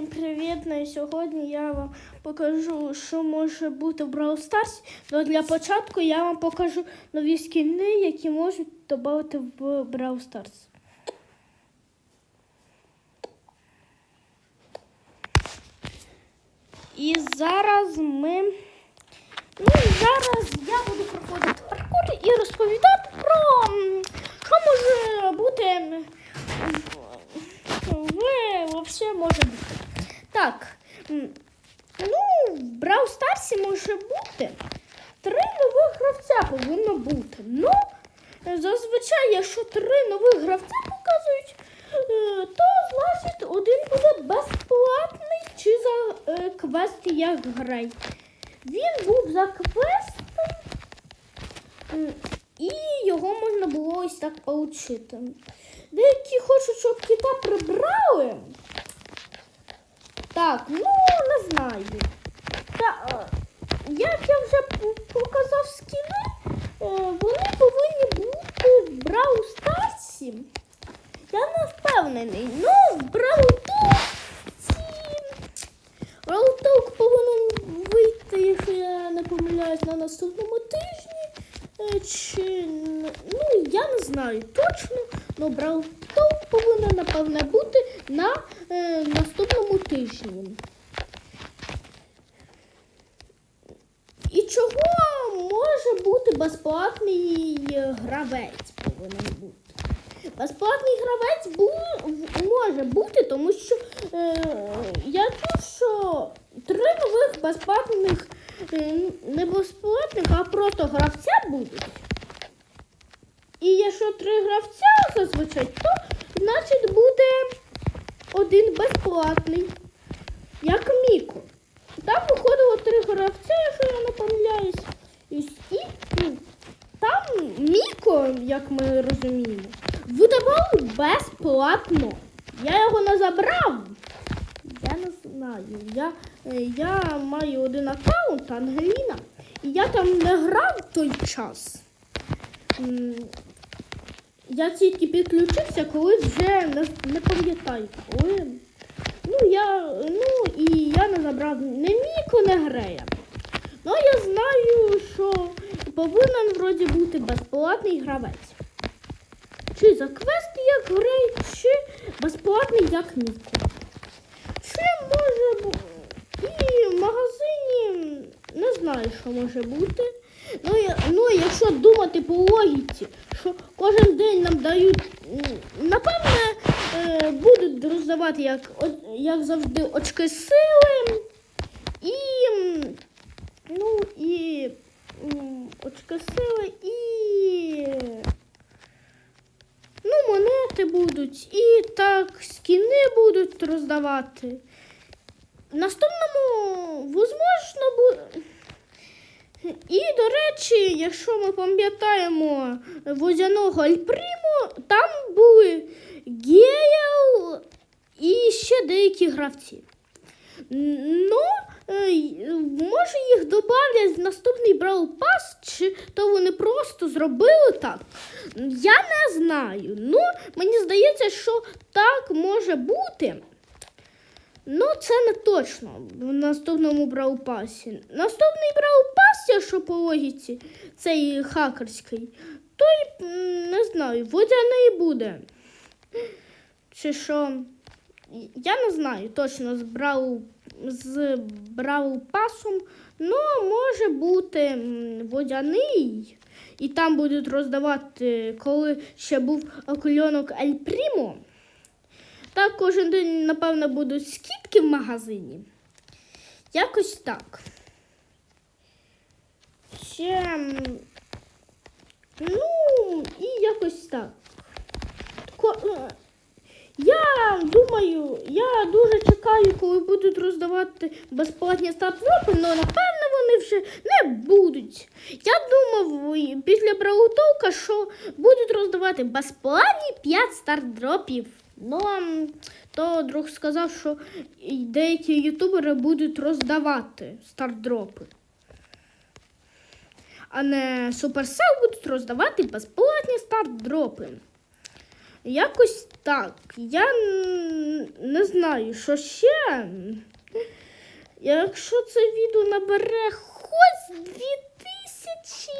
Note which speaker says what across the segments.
Speaker 1: Всім привіт! Ну сьогодні я вам покажу, що може бути в Brawl Stars. Но для початку я вам покажу нові скіни, які можуть додати в Brawl Stars. І зараз ми. Ну, і зараз я буду проходити паркур і розповідати про м, що може бути. м, ви взагалі може бути. Так. м, Ну, в Старсі може бути. Три нових гравця повинно бути. Ну, зазвичай, якщо три нових гравця показують, е, то значить один буде безплатний чи за е, квест як грай. Він був за квестом, і його можна було ось так отримати. Деякі хочуть, щоб кита прибрали. Так, ну не знаю. Та, е, як я вже показав скіни, е, вони повинні бути в Брау Старсі. Я не впевнений. Ну, в Брау Толк повинен вийти, якщо я не помиляюсь, на наступному тижні. Е, Чи ну я не знаю точно, але Брау Толк повинен напевне бути на е, наступному тижні. І чого може бути безплатний е, гравець повинен бути? Безплатний гравець бу, може бути, тому що е, я чув, що три нових безплатних, е, не безплатних, а просто гравця будуть. І якщо три гравця зазвичай, то значить буде один безплатний, як Міко. Там виходило три гравця, якщо я не помиляюсь. І, ну, там Міко, як ми розуміємо, видавали безплатно. Я його не забрав. Я не знаю. Я, е, я маю один аккаунт Ангеліна, і я там не грав той час. Я тільки підключився, коли вже не, не пам'ятаю, коли. Ну, я, ну і я не забрав не Міко, не Грея. Ну, я знаю, що повинен вроді бути безплатний гравець. Чи за квест як Грей, чи безплатний як Міко. Чи може бути. І в магазині не знаю, що може бути. Ну, я, ну, якщо думати по логіці, що кожен день нам дають, напевне, е, будуть роздавати, як, як завжди, очки сили і, ну, і м, очки сили і ну, монети будуть, і так скіни будуть роздавати. Наступному, возможно, буде. І, до речі, якщо ми пам'ятаємо водяного Альпримо, там були Гейл і ще деякі гравці. Ну, може їх додавлять в наступний Brawl Pass, чи то вони просто зробили так. Я не знаю. Ну, мені здається, що так може бути. Ну, це не точно в наступному браупасі. Наступний браупас, якщо по логіці, цей хакерський, той м, не знаю, водяний буде. Чи що? Я не знаю точно з брау з браупасом, ну може бути водяний. І там будуть роздавати, коли ще був окульонок Ель Прімо. Так кожен день, напевно, будуть скидки в магазині. Якось так. Ще. Ну, і якось так. Ко- е, думаю, я дуже чекаю, коли будуть роздавати безплатні стартропи, але напевно вони вже не будуть. Я думав після Браутовка, що будуть роздавати безплатні 5 стартдропів. Ну, то друг сказав, що деякі ютубери будуть роздавати стартдропи. А не Supercell будуть роздавати безплатні стартдропи. Якось так. Я не знаю, що ще. Якщо це відео набере хоч 2000,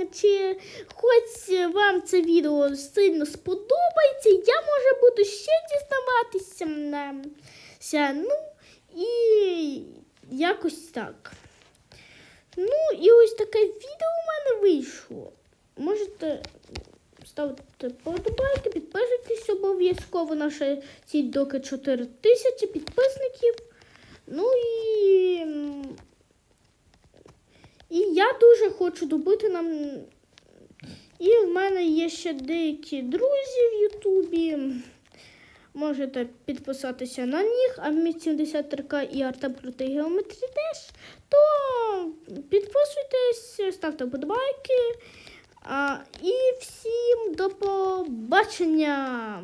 Speaker 1: м, чи хоч вам це відео сильно сподобається, я може буду ще дізнаватися. Ну і якось так. Ну, і ось таке відео у мене вийшло. Можете ставити подобайки, підписуйтесь обов'язково. Наша ціль доки 4 тисячі підписників. Ну і. І я дуже хочу добити нам. І в мене є ще деякі друзі в Ютубі. Можете підписатися на них, а 73К і Артем Крутий Геометрі теж. То підписуйтесь, ставте вподобайки. А, і всім до побачення!